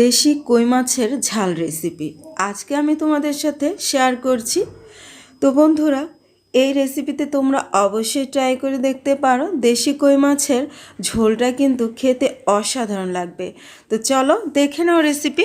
দেশি কই মাছের ঝাল রেসিপি আজকে আমি তোমাদের সাথে শেয়ার করছি। তো বন্ধুরা, এই রেসিপিতে তোমরা অবশ্যই ট্রাই করে দেখতে পারো, দেশি কই মাছের ঝোলটা কিন্তু খেতে অসাধারণ লাগবে। তো চলো দেখে নাও রেসিপি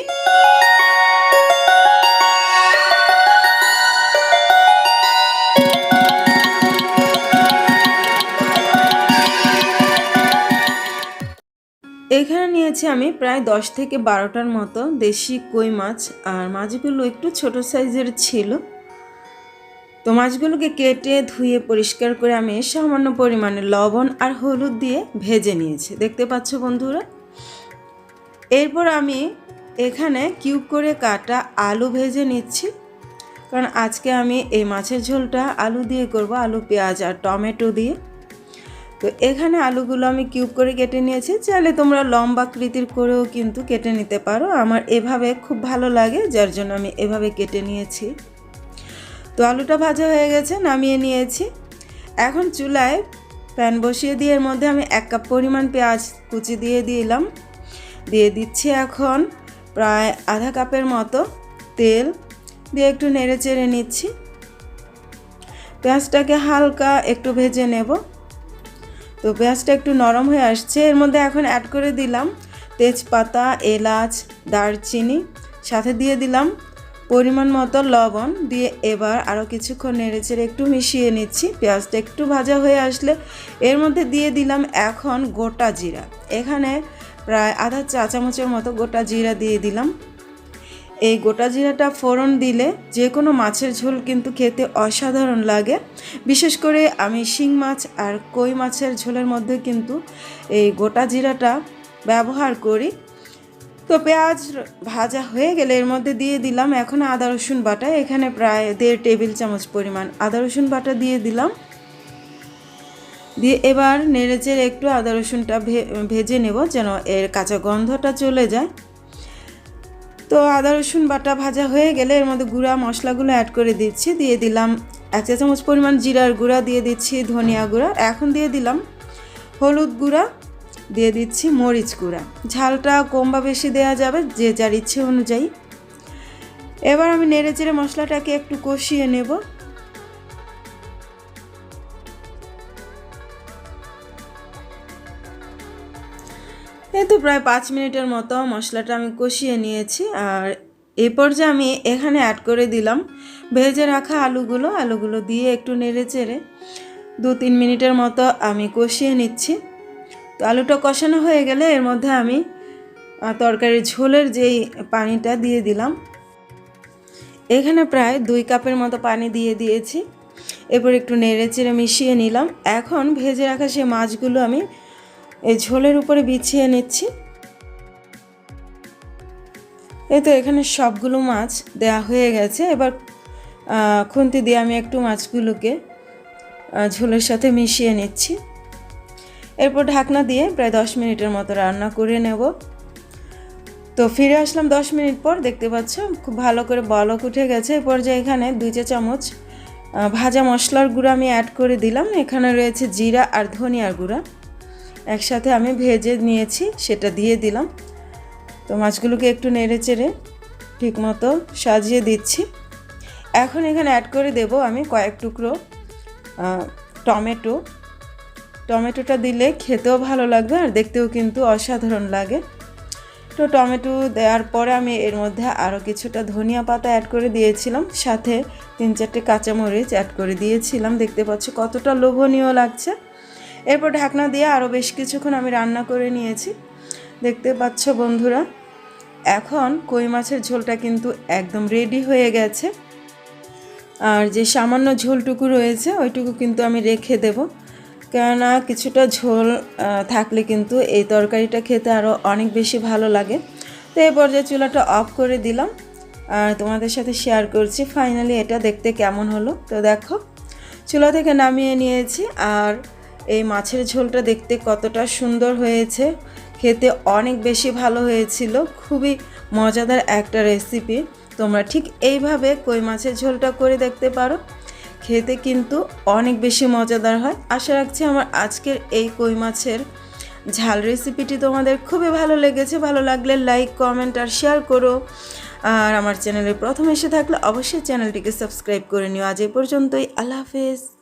এখানে নিয়েছি আমি প্রায় দশ থেকে বারোটার মতো দেশি কই মাছ, আর মাছগুলো একটু ছোট সাইজের ছিল। তো মাছগুলোকে কেটে ধুয়ে পরিষ্কার করে আমি সামান্য পরিমাণে লবণ আর হলুদ দিয়ে ভেজে নিয়েছি। দেখতে পাচ্ছ বন্ধুরা? এরপর আমি এখানে কিউব করে কাটা আলু ভেজে নিচ্ছি। কারণ আজকে আমি এই মাছের ঝোলটা আলু দিয়ে করব, আলু, পেঁয়াজ আর টমেটো দিয়ে। তো এখানে আলুগুলো আমি কিউব করে কেটে নিয়েছি। চাইলে তোমরা লম্বা কৃতির করেও কিন্তু কেটে নিতে পারো। আমার এভাবে খুব ভালো লাগে, যার জন্য আমি এভাবে কেটে নিয়েছি। তো আলুটা ভাজা হয়ে গেছে, নামিয়ে নিয়েছি। এখন চুলায় প্যান বসিয়ে দিয়ে এর মধ্যে আমি এক কাপ পরিমাণ পেঁয়াজ কুচি দিয়ে দিলাম। দিয়ে দিচ্ছি এখন প্রায় আধা কাপের মতো তেল। দিয়ে একটু নেড়ে চেড়ে নিচ্ছি। পেঁয়াজটাকে হালকা একটু ভেজে নেব। তো পেঁয়াজটা একটু নরম হয়ে আসছে। এর মধ্যে এখন অ্যাড করে দিলাম তেজপাতা, এলাচ, দারচিনি, সাথে দিয়ে দিলাম পরিমাণ মতো লবণ। দিয়ে এবার আরও কিছুক্ষণ নেড়েচেড়ে একটু মিশিয়ে নিচ্ছি। পেঁয়াজটা একটু ভাজা হয়ে আসলে এর মধ্যে দিয়ে দিলাম এখন গোটা জিরা। এখানে প্রায় আধা চা চামচের মতো গোটা জিরা দিয়ে দিলাম। এই গোটা জিরাটা ফোড়ন দিলে যে কোনো মাছের ঝোল কিন্তু খেতে অসাধারণ লাগে। বিশেষ করে আমি শিং মাছ আর কই মাছের ঝোলের মধ্যে কিন্তু এই গোটা জিরাটা ব্যবহার করি। তো পেঁয়াজ ভাজা হয়ে গেলে এর মধ্যে দিয়ে দিলাম এখন আদা, রসুন বাটা। এখানে প্রায় দেড় টেবিল চামচ পরিমাণ আদা, রসুন বাটা দিয়ে দিলাম। দিয়ে এবার নেড়েচেড়ে একটু আদা, রসুনটা ভেজে নেব যেন এর কাঁচা গন্ধটা চলে যায়। তো আদা, রসুন, বাটা ভাজা হয়ে গেলে এর মধ্যে গুঁড়া মশলাগুলো অ্যাড করে দিচ্ছি, দিয়ে দিলাম এক চা চামচ পরিমাণ জিরার গুঁড়া দিয়ে দিচ্ছি, ধনিয়া গুঁড়া। এখন দিয়ে দিলাম হলুদ গুঁড়া, দিয়ে দিচ্ছি মরিচ গুঁড়া। ঝালটা কম বা বেশি দেওয়া যাবে যে যার ইচ্ছে অনুযায়ী। এবার আমি নেড়ে চেড়ে মশলাটাকে একটু কষিয়ে নেব। এই তো প্রায় পাঁচ মিনিটের মতো মশলাটা আমি কষিয়ে নিয়েছি আর এই পর্যায়ে আমি এখানে অ্যাড করে দিলাম ভেজে রাখা আলুগুলো আলুগুলো দিয়ে একটু নেড়ে চেড়ে দু তিন মিনিটের মতো আমি কষিয়ে নিচ্ছি। তো আলুটা কষানো হয়ে গেলে এর মধ্যে আমি তরকারির ঝোলের যেই পানিটা দিয়ে দিলাম, এখানে প্রায় দুই কাপের মতো পানি দিয়ে দিয়েছি। এরপর একটু নেড়ে চেড়ে মিশিয়ে নিলাম। এখন ভেজে রাখা সেই মাছগুলো আমি এই ঝোলের উপরে বিছিয়ে নিচ্ছি। এই তো এখানে সবগুলো মাছ দেয়া হয়ে গেছে। এবার খুন্তি দিয়ে আমি একটু মাছগুলোকে ঝোলের সাথে মিশিয়ে নিচ্ছি। এরপর ঢাকনা দিয়ে প্রায় দশ মিনিটের মতো রান্না করে নেব। তো ফিরে আসলাম দশ মিনিট পর, দেখতে পাচ্ছ খুব ভালো করে বলক উঠে গেছে। এ পর্যায়ে এখানে দুই চা চামচ ভাজা মশলার গুঁড়া আমি অ্যাড করে দিলাম। এখানে রয়েছে জিরা আর ধনিয়ার গুঁড়া। একসাথে আমি ভেজে নিয়েছি, সেটা দিয়ে দিলাম। তো মাছগুলোকে একটু নেড়ে চেড়ে ঠিকমতো সাজিয়ে দিচ্ছি। এখন এখানে অ্যাড করে দেব আমি কয়েক টুকরো টমেটো। টমেটোটা দিলে খেতেও ভালো লাগবে আর দেখতেও কিন্তু অসাধারণ লাগে। তো টমেটো দেওয়ার পরে আমি এর মধ্যে আরও কিছুটা ধনিয়া পাতা অ্যাড করে দিয়েছিলাম, সাথে তিন চারটে কাঁচামরিচ অ্যাড করে দিয়েছিলাম। দেখতে পাচ্ছ কতটা লোভনীয় লাগছে। এরপর ঢাকনা দিয়ে আরও বেশ কিছুক্ষণ আমি রান্না করে নিয়েছি। দেখতে পাচ্ছ বন্ধুরা, এখন কই মাছের ঝোলটা কিন্তু একদম রেডি হয়ে গেছে। আর যে সামান্য ঝোলটুকু রয়েছে, ওইটুকু কিন্তু আমি রেখে দেব। কেননা কিছুটা ঝোল থাকলে কিন্তু এই তরকারিটা খেতে আরও অনেক বেশি ভালো লাগে। তো এই পর্যায়ে চুলাটা অফ করে দিলাম। আর তোমাদের সাথে শেয়ার করছি। ফাইনালি এটা দেখতে কেমন হলো, তো দেখো। চুলা থেকে নামিয়ে নিয়েছি, আর এই মাছের ঝোলটা দেখতে কতটা সুন্দর হয়েছে। খেতে অনেক বেশি ভালো হয়েছিল। খুবই মজাদার একটা রেসিপি তোমরা ঠিক এইভাবে কই মাছের ঝোলটা করে দেখতে পারো। খেতে কিন্তু অনেক বেশি মজাদার হয়। আশা রাখছি আমার আজকের এই কই মাছের ঝাল রেসিপিটি তোমাদের খুবই ভালো লেগেছে। ভালো লাগলে লাইক কমেন্ট আর শেয়ার করো। আর আমার চ্যানেলে প্রথম এসে থাকলে অবশ্যই চ্যানেলটিকে সাবস্ক্রাইব করে নিও। আজ এই পর্যন্তই। আল্লাহ হাফেজ।